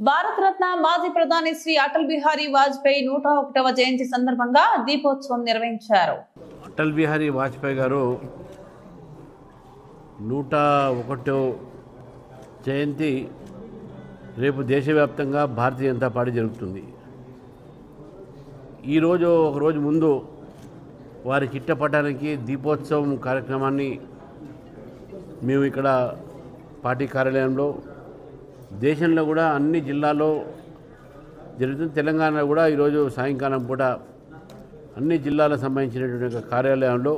భారతరత్న మాజీ ప్రధాని శ్రీ అటల్ బిహారీ వాజ్పేయి నూట ఒకటవ జయంతి సందర్భంగా దీపోత్సవం నిర్వహించారు. అటల్ బిహారీ వాజ్పేయి గారు నూట ఒకటో జయంతి రేపు దేశవ్యాప్తంగా భారతీయ జనతా పార్టీ జరుగుతుంది ఈరోజు ఒకరోజు ముందు వారి చిట్టపట్టడానికి దీపోత్సవం కార్యక్రమాన్ని మేము ఇక్కడ పార్టీ కార్యాలయంలో దేశంలో కూడా అన్ని జిల్లాల్లో జరుగుతుంది. తెలంగాణ కూడా ఈరోజు సాయంకాలం పూట అన్ని జిల్లాలకు సంబంధించినటువంటి కార్యాలయంలో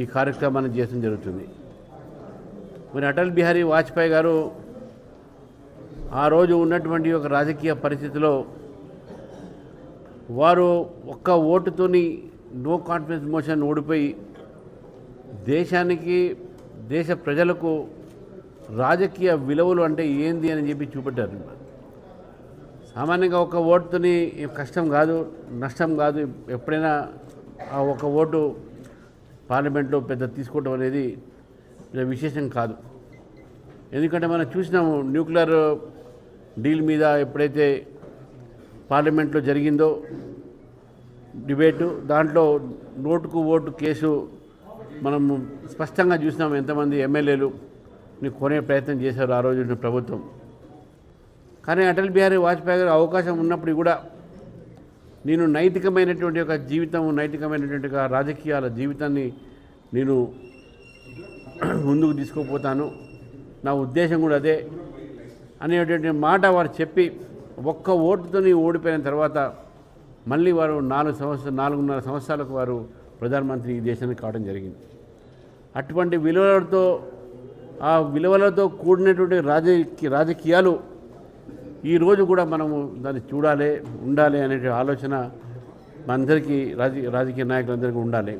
ఈ కార్యక్రమాన్ని చేయడం జరుగుతుంది. మరి అటల్ బిహారీ వాజ్పేయి గారు ఆ రోజు ఉన్నటువంటి ఒక రాజకీయ పరిస్థితిలో వారు ఒక్క ఓటుతోని నో కాన్ఫిడెన్స్ మోషన్ ఓడిపోయి దేశానికి దేశ ప్రజలకు రాజకీయ విలువలు అంటే ఏంది అని చెప్పి చూపెట్టారు. సామాన్యంగా ఒక ఓటుతోని కష్టం కాదు నష్టం కాదు. ఎప్పుడైనా ఆ ఒక ఓటు పార్లమెంట్లో పెద్ద తీసుకోవడం అనేది విశేషం కాదు. ఎందుకంటే మనం చూసినాము న్యూక్లియర్ డీల్ మీద ఎప్పుడైతే పార్లమెంట్లో జరిగిందో డిబేటు దాంట్లో నోటుకు ఓటు కేసు మనం స్పష్టంగా చూసినాం ఎంతమంది ఎమ్మెల్యేలు ని కొనే ప్రయత్నం చేశారు ఆ రోజు ప్రభుత్వం. కానీ అటల్ బిహారీ వాజ్పేయి గారు అవకాశం ఉన్నప్పుడు కూడా నేను నైతికమైనటువంటి ఒక జీవితం నైతికమైనటువంటి ఒక రాజకీయాల జీవితాన్ని నేను ముందుకు తీసుకుపోతాను. నా ఉద్దేశం కూడా అదే అనేటువంటి మాట వారు చెప్పి ఒక్క ఓటుతోని ఓడిపోయిన తర్వాత మళ్ళీ వారు నాలుగు సంవత్సరాలు నాలుగున్నర సంవత్సరాలకు వారు ప్రధానమంత్రి ఈ దేశానికి కావడం జరిగింది. అటువంటి విలువలతో ఆ విలువలతో కూడినటువంటి రాజకీయ రాజకీయాలు ఈరోజు కూడా మనము దాన్ని చూడాలి ఉండాలి అనే ఆలోచన మనందరికీ రాజ రాజకీయ నాయకులందరికీ ఉండాలి.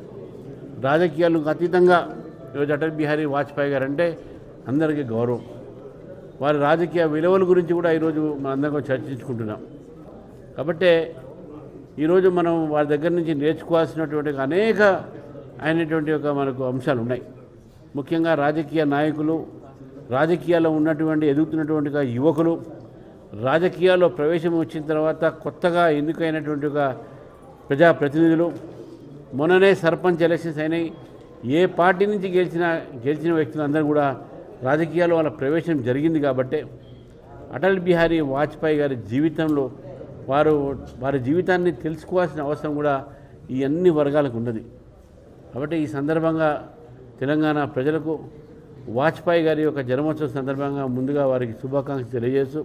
రాజకీయాలకు అతీతంగా ఈరోజు అటల్ బిహారీ వాజ్పేయి గారు అంటే అందరికీ గౌరవం. వారి రాజకీయ విలువల గురించి కూడా ఈరోజు మనందరం చర్చించుకుంటున్నాం. కాబట్టే ఈరోజు మనం వారి దగ్గర నుంచి నేర్చుకోవాల్సినటువంటి అనేక అయినటువంటి ఒక మనకు అంశాలు ఉన్నాయి. ముఖ్యంగా రాజకీయ నాయకులు రాజకీయాల్లో ఉన్నటువంటి ఎదుగుతున్నటువంటి యువకులు రాజకీయాల్లో ప్రవేశం వచ్చిన తర్వాత కొత్తగా ఎన్నికైనటువంటి ఒక ప్రజాప్రతినిధులు మొన్ననే సర్పంచ్ ఎలక్షన్స్ అయినాయి. ఏ పార్టీ నుంచి గెలిచిన గెలిచిన వ్యక్తులందరూ కూడా రాజకీయాల్లో వాళ్ళ ప్రవేశం జరిగింది కాబట్టే అటల్ బిహారీ వాజ్పేయి గారి జీవితంలో వారు వారి జీవితాన్ని తెలుసుకోవాల్సిన అవసరం కూడా ఈ అన్ని వర్గాలకు ఉన్నది. కాబట్టి ఈ సందర్భంగా తెలంగాణ ప్రజలకు వాజ్పేయి గారి యొక్క జన్మోత్సవం సందర్భంగా ముందుగా వారికి శుభాకాంక్షలు తెలియజేస్తూ